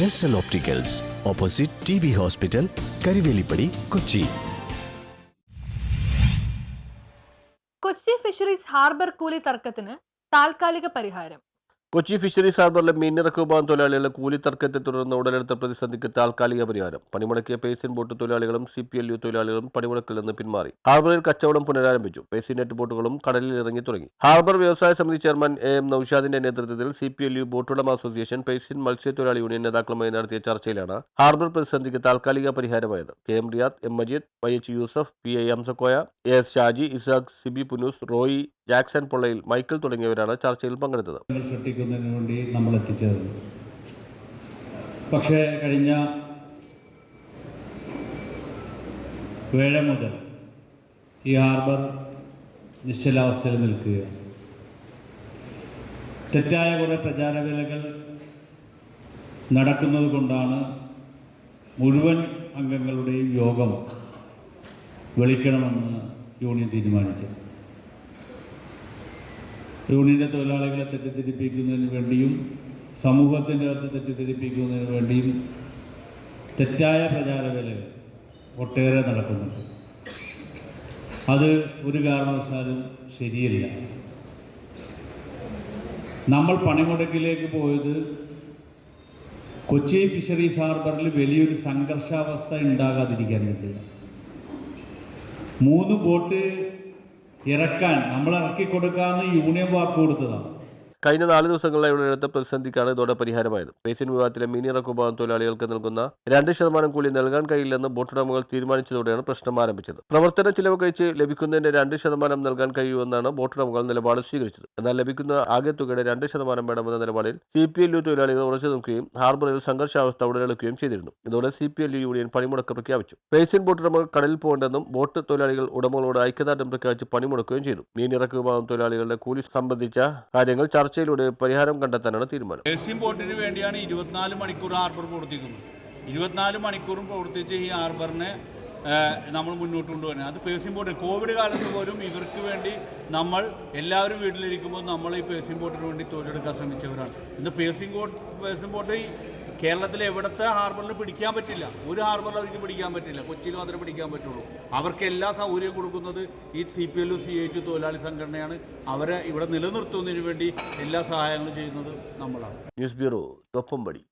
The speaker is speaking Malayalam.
ജസ്റ്റൽ opticals opposite T B hospital Karivelippady Kochi Kochi fisheries harbour കൂലി തർക്കത്തിന് താൽക്കാലിക പരിഹാരം. കൊച്ചി ഫിഷറീസ് ഹാർബറിലെ മീനിറക്കുമാൻ തൊഴിലാളികളുടെ കൂലി തർക്കത്തെ തുടർന്ന് ഉടലെടുത്ത പ്രതിസന്ധിക്ക് താൽക്കാലിക പരിഹാരം. പണിമുടക്കിയ പേസിൻ ബോട്ട് തൊഴിലാളികളും സി പി എൽ യു തൊഴിലാളികളും പണിമുടക്കിൽ നിന്ന് പിന്മാറി. ഹാർബറിൽ കച്ചവടം പുനരാരംഭിച്ചു. പേസിൻ നെറ്റ് ബോട്ടുകളും കടലിൽ ഇറങ്ങി തുടങ്ങി. ഹാർബർ വ്യവസായ സമിതി ചെയർമാൻ എ എം നൌഷാദിന്റെ നേതൃത്വത്തിൽ സി പി എൽ യു ബോട്ടുടമ അസോസിയേഷൻ പേസിൻ മത്സ്യത്തൊഴിലാളി യൂണിയൻ നേതാക്കളുമായി നടത്തിയ ചർച്ചയിലാണ് ഹാർബർ പ്രതിസന്ധിക്ക് താൽക്കാലിക പരിഹാരമായത്. K M Riyad M Majeed Y H Yusuf P I Hamzakoya A S Shaji Isaac Sibi Punnoose Roy Jackson Pollayil Michael തുടങ്ങിയവരാണ് ചർച്ചയിൽ പങ്കെടുത്തത്. വേണ്ടി നമ്മൾ എത്തിച്ചേർന്നു. പക്ഷേ കഴിഞ്ഞ വേഴ മുതൽ ഈ ഹാർബർ നിശ്ചലാവസ്ഥയിൽ നിൽക്കുക. തെറ്റായ കുറേ പ്രചാരവേലകൾ നടക്കുന്നത് കൊണ്ടാണ് മുഴുവൻ അംഗങ്ങളുടെയും യോഗം വിളിക്കണമെന്ന് യൂണിയൻ തീരുമാനിച്ചത്. യൂണിയന്റെ തൊഴിലാളികളെ തെറ്റിദ്ധരിപ്പിക്കുന്നതിന് വേണ്ടിയും സമൂഹത്തിന്റെ അകത്ത് തെറ്റിദ്ധരിപ്പിക്കുന്നതിന് വേണ്ടിയും തെറ്റായ പ്രചാരവേലകൾ ഒട്ടേറെ നടക്കുന്നുണ്ട്. അത് ഒരു കാരണവശാലും ശരിയല്ല. നമ്മൾ പണിമുടക്കിലേക്ക് പോയത് കൊച്ചി ഫിഷറീസ് ഹാർബറിൽ വലിയൊരു സംഘർഷാവസ്ഥ ഉണ്ടാകാതിരിക്കാൻ വേണ്ടി മൂന്ന് ബോട്ട് ഇറക്കാൻ നമ്മൾ ഇറക്കി കൊടുക്കാമെന്ന് യൂണിയൻ വാക്ക് കൊടുത്തതാണ് കഴിഞ്ഞ നാല് ദിവസങ്ങളിലായി ഉടലെടുത്ത പ്രതിസന്ധിക്കാണ് ഇതോടെ പരിഹാരമായത്. പേസിൻ വിഭാഗത്തിലെ മീനിറക്ക് വിഭാഗം തൊഴിലാളികൾക്ക് നൽകുന്ന രണ്ട് ശതമാനം കൂലി നൽകാൻ കഴിയില്ലെന്ന് ബോട്ടുടമകൾ തീരുമാനിച്ചതോടെയാണ് പ്രശ്നം ആരംഭിച്ചത്. പ്രവർത്തന ചിലവ് കഴിച്ച് ലഭിക്കുന്നതിന്റെ രണ്ട് ശതമാനം നൽകാൻ കഴിയുമെന്നാണ് ബോട്ടുടമകൾ നിലപാട് സ്വീകരിച്ചത്. എന്നാൽ ലഭിക്കുന്ന ആകെ തുകയുടെ രണ്ട് ശതമാനം വേണമെന്ന നിലപാടിൽ സി പി എൽ യു തൊഴിലാളികൾ ഉറച്ചു നിൽക്കുകയും ഹാർബറിൽ സംഘർഷാവസ്ഥ ഉടലെടുക്കുകയും ചെയ്തിരുന്നു. ഇതോടെ C P L U union പണിമുടക്ക് പ്രഖ്യാപിച്ചു. പേസിൻ ബോട്ടുടമകൾ കടലിൽ പോകേണ്ടെന്നും ബോട്ട് തൊഴിലാളികൾ ഉടമകളോട് ഐക്യദാർഢ്യം പ്രഖ്യാപിച്ച് പണിമുടക്കുകയും ചെയ്തു. മീനിറക്ക് വിഭാഗം തൊഴിലാളികളുടെ കൂലി സംബന്ധിച്ച കാര്യങ്ങൾ ചർച്ചയിലൂടെ പരിഹാരം കണ്ടെത്താനാണ് തീരുമാനം. എസ് ബോട്ടിന് വേണ്ടിയാണ് ഇരുപത്തിനാല് മണിക്കൂർ ഹാർബർ പ്രവർത്തിക്കുന്നത്. ഇരുപത്തിനാല് മണിക്കൂറും പ്രവർത്തിച്ച് ഈ ഹാർബറിനെ നമ്മൾ മുന്നോട്ട് കൊണ്ടുവരുന്നത്. അത് പേഴ്സ്യം ബോട്ട് കോവിഡ് കാലത്ത് പോലും ഇവർക്ക് വേണ്ടി നമ്മൾ എല്ലാവരും വീട്ടിലിരിക്കുമ്പോൾ നമ്മൾ ഈ പേഴ്സ്യം ബോട്ടിന് വേണ്ടി തൊഴിലെടുക്കാൻ ശ്രമിച്ചവരാണ്. ഇന്ന് പേഴ്സ്യം ബോട്ട് പേഴ്സ്യം ബോട്ട് കേരളത്തിലെ എവിടുത്തെ ഹാർബറിൽ പിടിക്കാൻ പറ്റില്ല. ഒരു ഹാർബറിൽ അവർക്ക് പിടിക്കാൻ പറ്റില്ല. കൊച്ചിയിൽ മാത്രമേ പിടിക്കാൻ പറ്റുള്ളൂ. അവർക്ക് എല്ലാ സൗകര്യവും കൊടുക്കുന്നത് ഈ C P L C H തൊഴിലാളി സംഘടനയാണ്. അവരെ ഇവിടെ നിലനിർത്തുന്നതിന് വേണ്ടി എല്ലാ സഹായങ്ങളും ചെയ്യുന്നത് നമ്മളാണ്. News bureau Thoppumpady